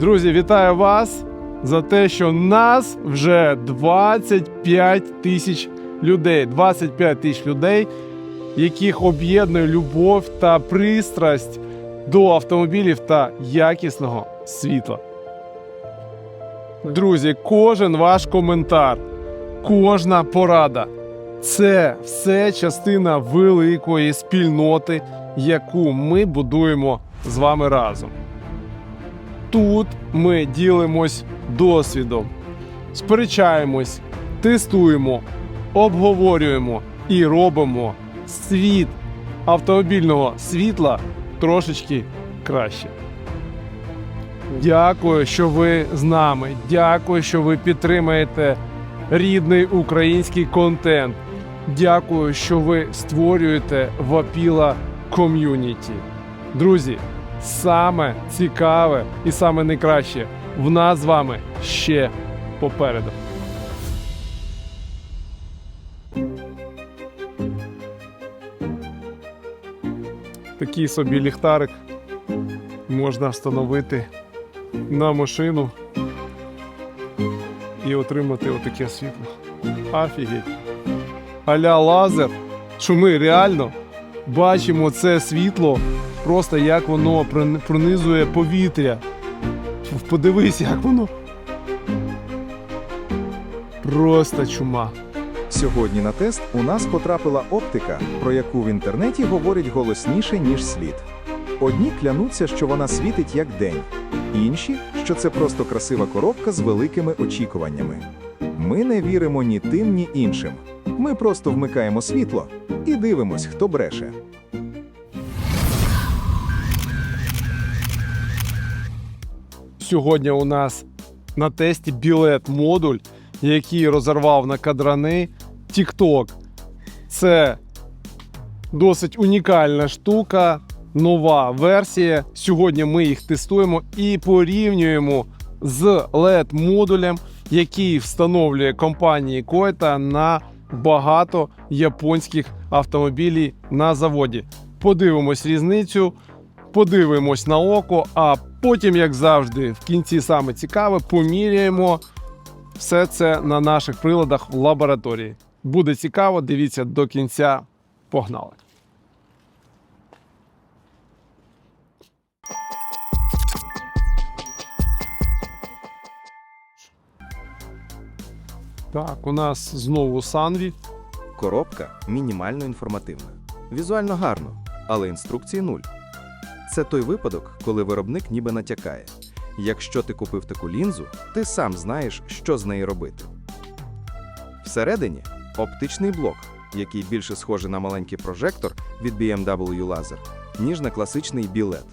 Друзі, вітаю вас за те, що нас вже 25 тисяч людей. 25 тисяч людей, яких об'єднує любов та пристрасть до автомобілів та якісного світла. Друзі, кожен ваш коментар, кожна порада це все частина великої спільноти, яку ми будуємо з вами разом. Тут ми ділимось досвідом, сперечаємось, тестуємо, обговорюємо і робимо світ автомобільного світла трошечки краще. Дякую, що ви з нами. Дякую, що ви підтримуєте рідний український контент. Дякую, що ви створюєте Вапіла ком'юніті. Друзі, саме цікаве і саме найкраще в нас з вами ще попереду. Такий собі ліхтарик можна встановити на машину і отримати отаке світло. Офігеть. Аля лазер, що ми реально бачимо це світло, просто як воно пронизує повітря. Подивись, як воно. Просто чума. Сьогодні на тест у нас потрапила оптика, про яку в інтернеті говорять голосніше, ніж слід. Одні клянуться, що вона світить як день, інші, що це просто красива коробка з великими очікуваннями. Ми не віримо ні тим, ні іншим. Ми просто вмикаємо світло і дивимось, хто бреше. Сьогодні у нас на тесті білет модуль, який розірвав на кадрани TikTok. Це досить унікальна штука, нова версія. Сьогодні ми їх тестуємо і порівнюємо з LED модулем, який встановлює компанії Koita на багато японських автомобілів на заводі. Подивимось різницю, подивимось на око, а потім, як завжди, в кінці саме цікаве, поміряємо все це на наших приладах в лабораторії. Буде цікаво, дивіться до кінця. Погнали! Так, у нас знову Санві. Коробка мінімально інформативна. Візуально гарно, але інструкції нуль. Це той випадок, коли виробник ніби натякає. Якщо ти купив таку лінзу, ти сам знаєш, що з нею робити. Всередині оптичний блок, який більше схожий на маленький прожектор від BMW Laser, ніж на класичний білет.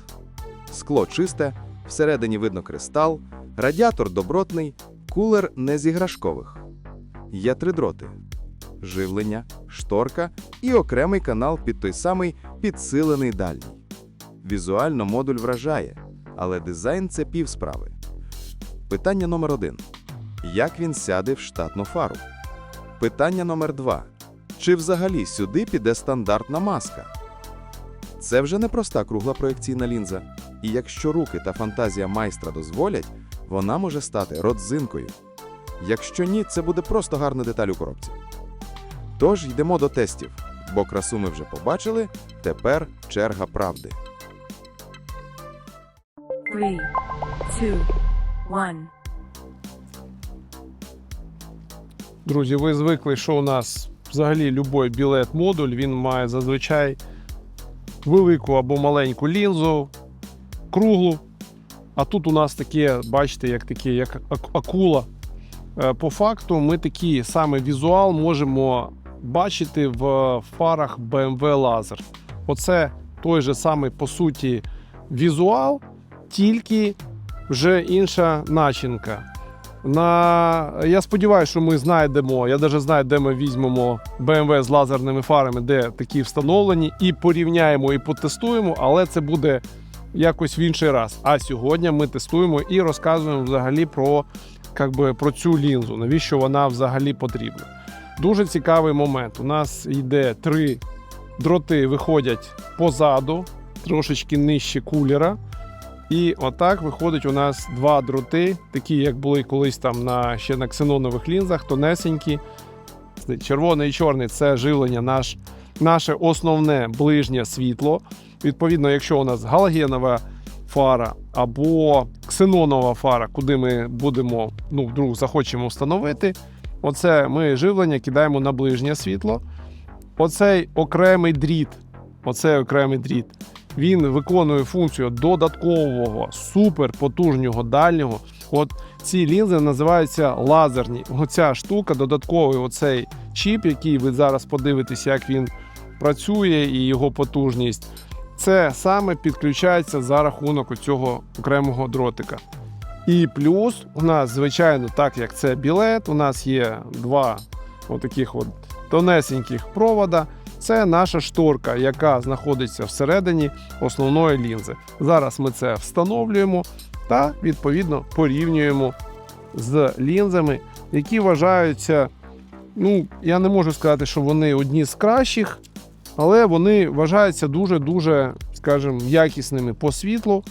Скло чисте, всередині видно кристал, радіатор добротний, кулер не з іграшкових. Є три дроти: живлення, шторка і окремий канал під той самий підсилений дальній. Візуально модуль вражає, але дизайн це пів справи. Питання номер один: як він сяде в штатну фару? Питання номер два: чи взагалі сюди піде стандартна маска? Це вже не проста кругла проекційна лінза, і якщо руки та фантазія майстра дозволять, вона може стати родзинкою. Якщо ні, це буде просто гарна деталь у коробці. Тож йдемо до тестів, бо красу ми вже побачили, тепер черга правди. Three, two, one. Друзі, ви звикли, що у нас взагалі любой білет модуль він має зазвичай велику або маленьку лінзу, круглу. А тут у нас таке, бачите, як таке, як акула. Е, По факту, ми такий саме візуал можемо бачити в фарах BMW Laser. Оце той же самий, по суті, візуал, тільки вже інша начинка. На... Я сподіваюся, що ми знайдемо. Я навіть знаю, де ми візьмемо BMW з лазерними фарами, де такі встановлені, і порівняємо і потестуємо, але це буде якось в інший раз. А сьогодні ми тестуємо і розказуємо взагалі про, как би, про цю лінзу, навіщо вона взагалі потрібна. Дуже цікавий момент. У нас йде три дроти, виходять позаду, трошечки нижче кулера. І отак виходить у нас два дроти, такі як були колись там на ще на ксенонових лінзах, тонесенькі. Червоний і чорний це живлення, наш, наше основне ближнє світло. Відповідно, якщо у нас галогенова фара або ксенонова фара, куди ми будемо, ну, вдруг захочемо встановити, оце ми живлення кидаємо на ближнє світло. Оцей окремий дріт, оцей окремий дріт, він виконує функцію додаткового суперпотужного дальнього. От ці лінзи називаються лазерні. Оця штука, додатковий оцей чіп, який ви зараз подивитесь, як він працює і його потужність. Це саме підключається за рахунок цього окремого дротика. І плюс у нас, звичайно, так як це білет, у нас є два отаких от тонесеньких провода. Це наша шторка, яка знаходиться всередині основної лінзи. Зараз ми це встановлюємо та відповідно порівнюємо з лінзами, які вважаються. Ну, я не можу сказати, що вони одні з кращих, але вони вважаються дуже-дуже, скажімо, якісними по світлу.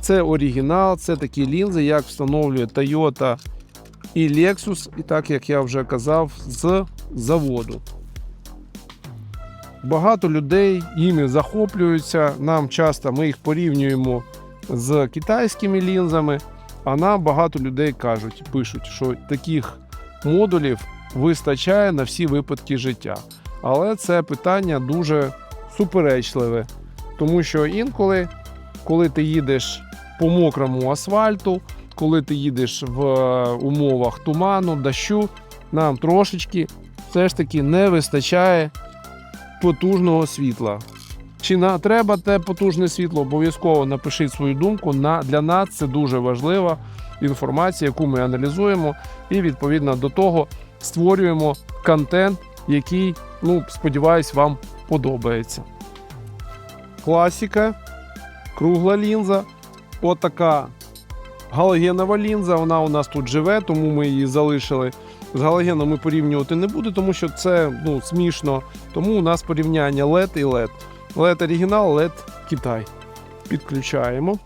Це оригінал, це такі лінзи, як встановлює Toyota і Lexus, і так як я вже казав, з заводу. Багато людей їми захоплюються. Нам часто ми їх порівнюємо з китайськими лінзами. А нам багато людей кажуть, пишуть, що таких модулів вистачає на всі випадки життя. Але це питання дуже суперечливе, тому що інколи, коли ти їдеш по мокрому асфальту, коли ти їдеш в е, умовах туману, дощу, нам трошечки все ж таки не вистачає потужного світла. Чи на треба те потужне світло? Обов'язково напишіть свою думку. На, для нас це дуже важлива інформація, яку ми аналізуємо, і відповідно до того створюємо контент, який, ну, сподіваюсь, вам подобається. Класіка, кругла лінза. Отака галогенова лінза. Вона у нас тут живе, тому ми її залишили. З галогеном ми порівнювати не будемо, тому що це ну, смішно. Тому у нас порівняння LED і LED. LED оригінал, LED Китай. Підключаємо.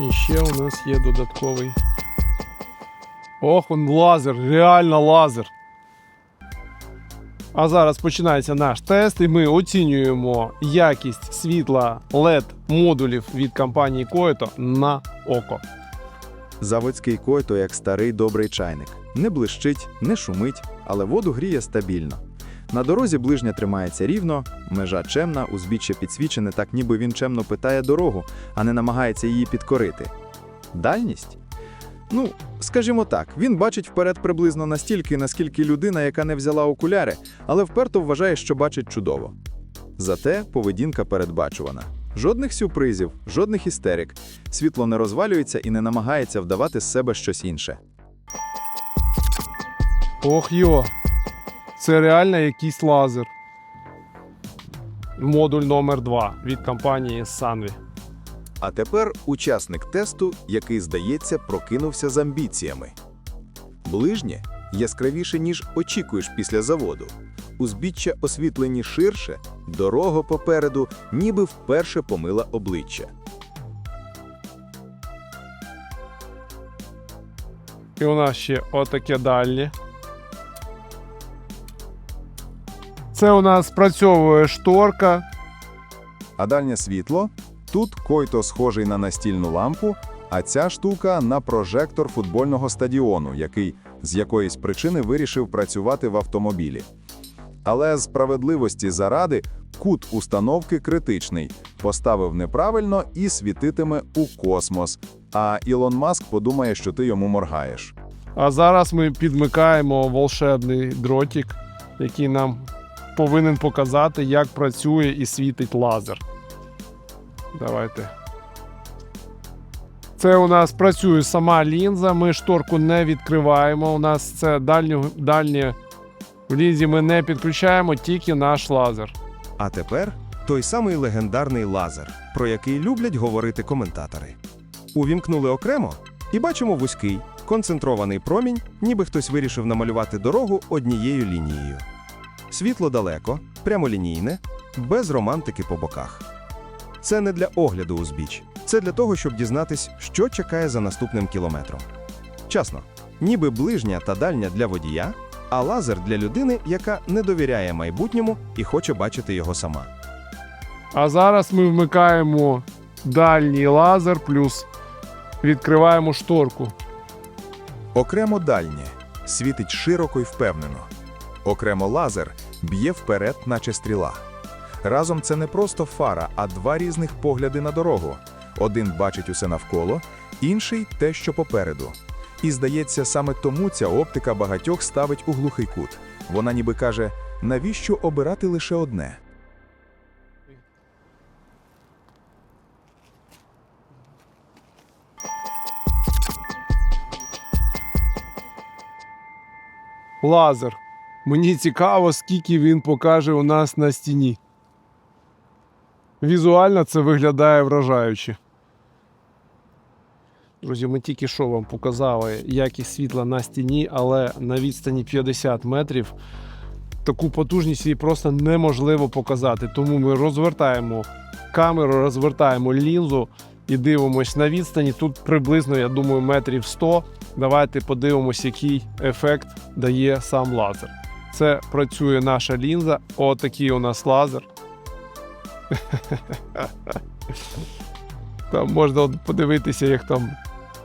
І ще у нас є додатковий. Ох, он лазер, реально лазер. А зараз починається наш тест, і ми оцінюємо якість світла LED модулів від компанії Koito на око. Заводський който як старий добрий чайник. Не блищить, не шумить, але воду гріє стабільно. На дорозі ближня тримається рівно, межа чемна, узбіччя підсвічене, так ніби він чемно питає дорогу, а не намагається її підкорити. Дальність? Ну, скажімо так, він бачить вперед приблизно настільки, наскільки людина, яка не взяла окуляри, але вперто вважає, що бачить чудово. Зате поведінка передбачувана. Жодних сюрпризів, жодних істерик. Світло не розвалюється і не намагається вдавати з себе щось інше. Ох йо, це реально якийсь лазер. Модуль номер 2 від компанії Sanvi. А тепер учасник тесту, який, здається, прокинувся з амбіціями. Ближнє яскравіше, ніж очікуєш після заводу. Узбіччя освітлені ширше, дорога попереду, ніби вперше помила обличчя. І у нас ще отаке дальнє. Це у нас спрацьовує шторка. А дальнє світло тут който схожий на настільну лампу, а ця штука на прожектор футбольного стадіону, який з якоїсь причини вирішив працювати в автомобілі. Але справедливості заради кут установки критичний, поставив неправильно і світитиме у космос. А Ілон Маск подумає, що ти йому моргаєш. А зараз ми підмикаємо волшебний дротик, який нам повинен показати, як працює і світить лазер. Давайте. Це у нас працює сама лінза. Ми шторку не відкриваємо. У нас це дальнє, в лінзі ми не підключаємо, тільки наш лазер. А тепер той самий легендарний лазер, про який люблять говорити коментатори. Увімкнули окремо і бачимо вузький, концентрований промінь, ніби хтось вирішив намалювати дорогу однією лінією. Світло далеко, прямолінійне, без романтики по боках. Це не для огляду узбіч. Це для того, щоб дізнатись, що чекає за наступним кілометром. Чесно, ніби ближня та дальня для водія, а лазер для людини, яка не довіряє майбутньому і хоче бачити його сама. А зараз ми вмикаємо дальній лазер, плюс відкриваємо шторку. Окремо дальнє світить широко і впевнено. Окремо лазер б'є вперед, наче стріла. Разом це не просто фара, а два різних погляди на дорогу. Один бачить усе навколо, інший те, що попереду. І здається, саме тому ця оптика багатьох ставить у глухий кут. Вона ніби каже: навіщо обирати лише одне? Лазер. Мені цікаво, скільки він покаже у нас на стіні. Візуально це виглядає вражаюче. Друзі, ми тільки що вам показали якість світла на стіні, але на відстані 50 метрів таку потужність її просто неможливо показати. Тому ми розвертаємо камеру, розвертаємо лінзу і дивимось на відстані. Тут приблизно, я думаю, метрів 100. Давайте подивимось, який ефект дає сам лазер. Це працює наша лінза. Отакий у нас лазер. Там можна подивитися, як там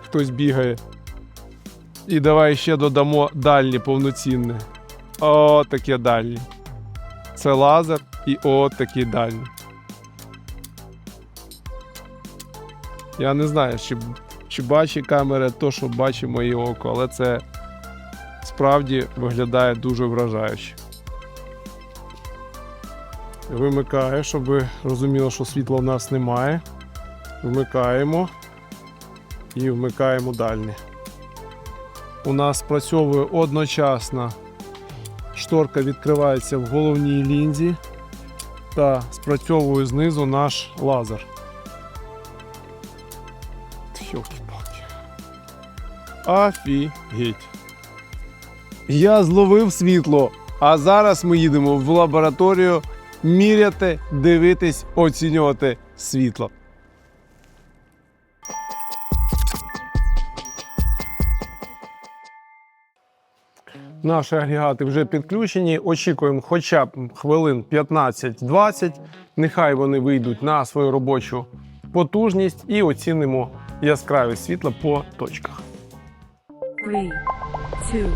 хтось бігає. І давай ще додамо дальнє повноцінне. О, таке дальнє. Це лазер і о, такий дальній. Я не знаю, чи, чи бачить камера то, що бачить моє око, але це справді виглядає дуже вражаюче. Вимикаю, щоб ви розуміли, що світла в нас немає. Вмикаємо і вмикаємо дальнє. У нас спрацьовує одночасно. Шторка відкривається в головній лінзі та спрацьовує знизу наш лазер. Офігеть. Я зловив світло, а зараз ми їдемо в лабораторію міряти, дивитись, оцінювати світло. Наші агрегати вже підключені. Очікуємо хоча б хвилин 15-20. Нехай вони вийдуть на свою робочу потужність і оцінимо яскравість світла по точках. Three, two,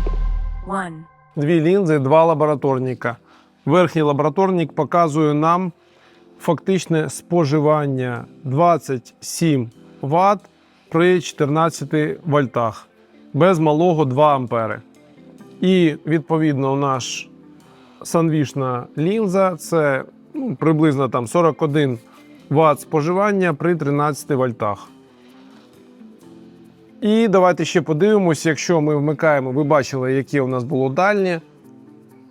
one. Дві лінзи, два лабораторника. Верхній лабораторник показує нам фактичне споживання 27 Вт при 14 вольтах, без малого 2 ампери. І відповідно наш санвішна лінза це ну, приблизно там 41 Вт споживання при 13 вольтах. І давайте ще подивимось, якщо ми вмикаємо, ви бачили, яке у нас було дальнє.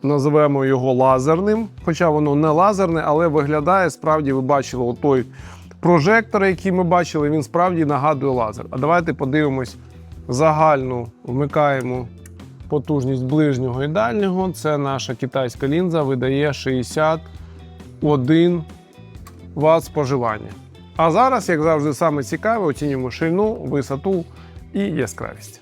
Називаємо його лазерним, хоча воно не лазерне, але виглядає справді, ви бачили той прожектор, який ми бачили, він справді нагадує лазер. А давайте подивимось загальну, вмикаємо потужність ближнього і дальнього. Це наша китайська лінза видає 61 Вт споживання. А зараз, як завжди, саме цікаве, оцінюємо ширину, висоту і яскравість.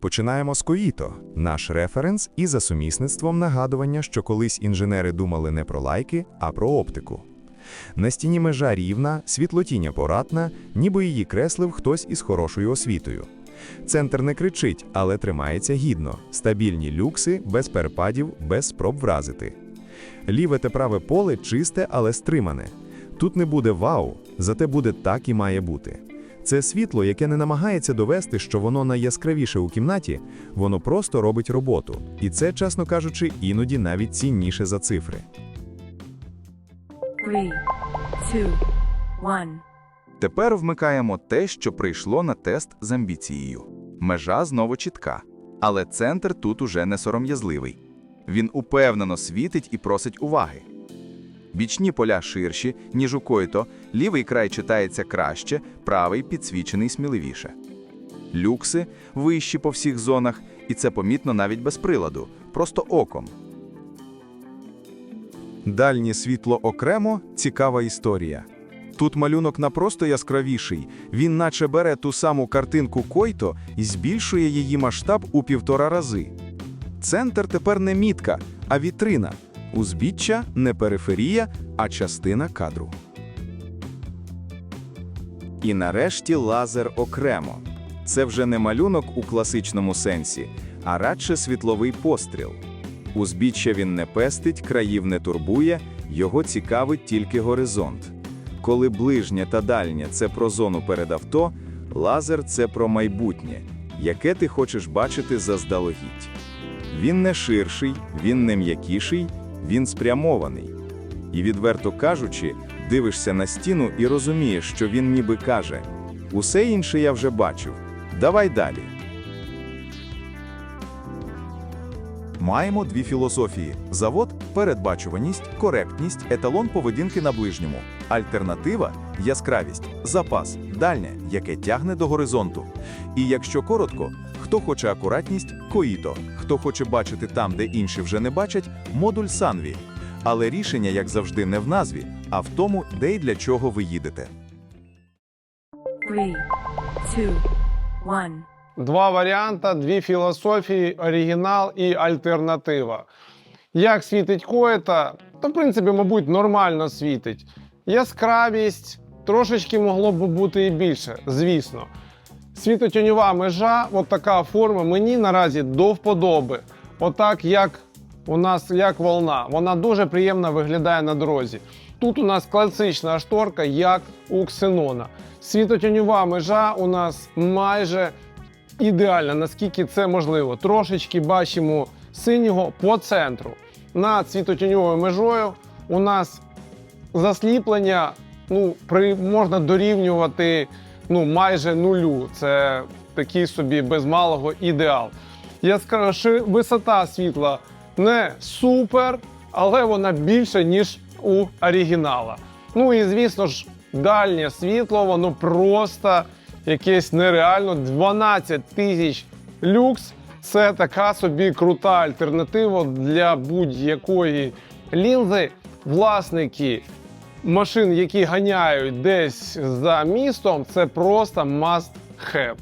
Починаємо з Коїто, наш референс і за сумісництвом нагадування, що колись інженери думали не про лайки, а про оптику. На стіні межа рівна, світлотіння поратна, ніби її креслив хтось із хорошою освітою. Центр не кричить, але тримається гідно, стабільні люкси, без перепадів, без спроб вразити. Ліве та праве поле чисте, але стримане. Тут не буде вау, зате буде так і має бути. Це світло, яке не намагається довести, що воно найяскравіше у кімнаті, воно просто робить роботу. І це, чесно кажучи, іноді навіть цінніше за цифри. Three, two, one. Тепер вмикаємо те, що прийшло на тест з амбіцією. Межа знову чітка, але центр тут уже не сором'язливий. Він упевнено світить і просить уваги. Бічні поля ширші, ніж у който, лівий край читається краще, правий підсвічений сміливіше. Люкси вищі по всіх зонах, і це помітно навіть без приладу. просто оком. Дальнє світло окремо цікава історія. Тут малюнок на просто яскравіший. Він наче бере ту саму картинку Който і збільшує її масштаб у півтора рази. Центр тепер не мітка, а вітрина. Узбіччя не периферія, а частина кадру. І нарешті лазер окремо. Це вже не малюнок у класичному сенсі, а радше світловий постріл. Узбіччя він не пестить, країв не турбує, його цікавить тільки горизонт. Коли ближнє та дальнє це про зону перед авто, лазер це про майбутнє, яке ти хочеш бачити заздалегідь. Він не ширший, він не м'якіший, він спрямований. І відверто кажучи, дивишся на стіну і розумієш, що він ніби каже: усе інше я вже бачив. Давай далі. Маємо дві філософії: завод передбачуваність, коректність, еталон поведінки на ближньому. Альтернатива яскравість, запас, дальнє, яке тягне до горизонту. І якщо коротко, хто хоче акуратність коїто, хто хоче бачити там, де інші вже не бачать, модуль санві. Але рішення, як завжди, не в назві, а в тому, де і для чого ви їдете. Three, two, one. Два варіанти, дві філософії, оригінал і альтернатива. Як світить коета, то в принципі, мабуть, нормально світить. Яскравість трошечки могло б бути і більше, звісно. Світотюньова межа, от така форма, мені наразі до вподоби. Отак, як у нас як волна. Вона дуже приємно виглядає на дорозі. Тут у нас класична шторка, як у ксенона. Світотюньова межа у нас майже ідеальна, наскільки це можливо. Трошечки бачимо синього по центру. Над світотіньовою межою у нас засліплення ну, при, можна дорівнювати ну, майже нулю. Це такий собі без малого ідеал. Яскрава ши- висота світла не супер, але вона більше, ніж у оригінала. Ну і звісно ж, дальнє світло, воно просто якесь нереально 12 тисяч люкс. Це така собі крута альтернатива для будь-якої лінзи. Власники машин, які ганяють десь за містом, це просто must have.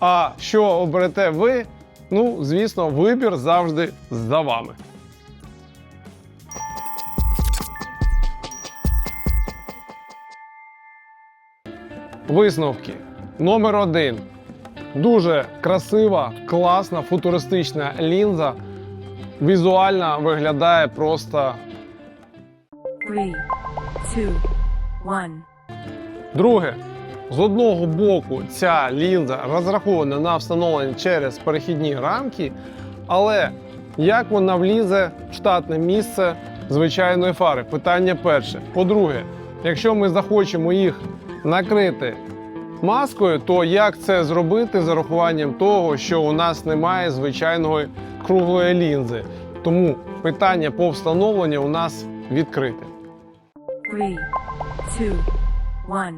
А що оберете ви? Ну, звісно, вибір завжди за вами. Висновки. Номер один. Дуже красива, класна, футуристична лінза. Візуально виглядає просто Three, two, one. Друге, з одного боку, ця лінза розрахована на встановлення через перехідні рамки, але як вона влізе в штатне місце звичайної фари? Питання перше. По-друге, якщо ми захочемо їх накрити маскою, то як це зробити з урахуванням того, що у нас немає звичайної круглої лінзи? Тому питання по встановленню у нас відкрите. Three, two, one.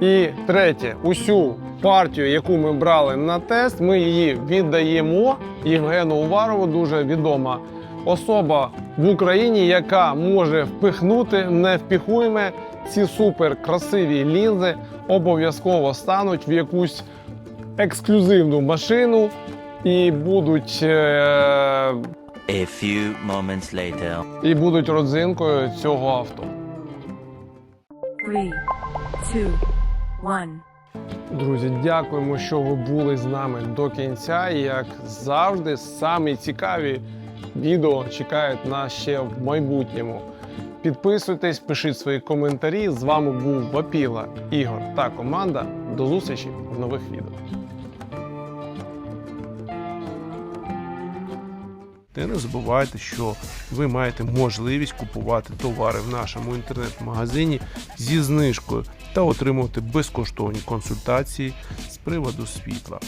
І третє, усю партію, яку ми брали на тест, ми її віддаємо Євгену Уварову, дуже відома особа в Україні, яка може впихнути невпіхуєме ці супер красиві лінзи, обов'язково стануть в якусь ексклюзивну машину і будуть, е- A few moments later. і будуть родзинкою цього авто. Three, two, one. Друзі, дякуємо, що ви були з нами до кінця. І як завжди, самі цікаві відео чекають нас ще в майбутньому. Підписуйтесь, пишіть свої коментарі. З вами був Вапіла, Ігор та команда. До зустрічі в нових відео. Та не забувайте, що ви маєте можливість купувати товари в нашому інтернет-магазині зі знижкою та отримувати безкоштовні консультації з приводу світла.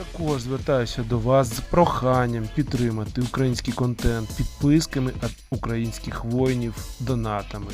Також звертаюся до вас з проханням підтримати український контент підписками від українських воїнів донатами.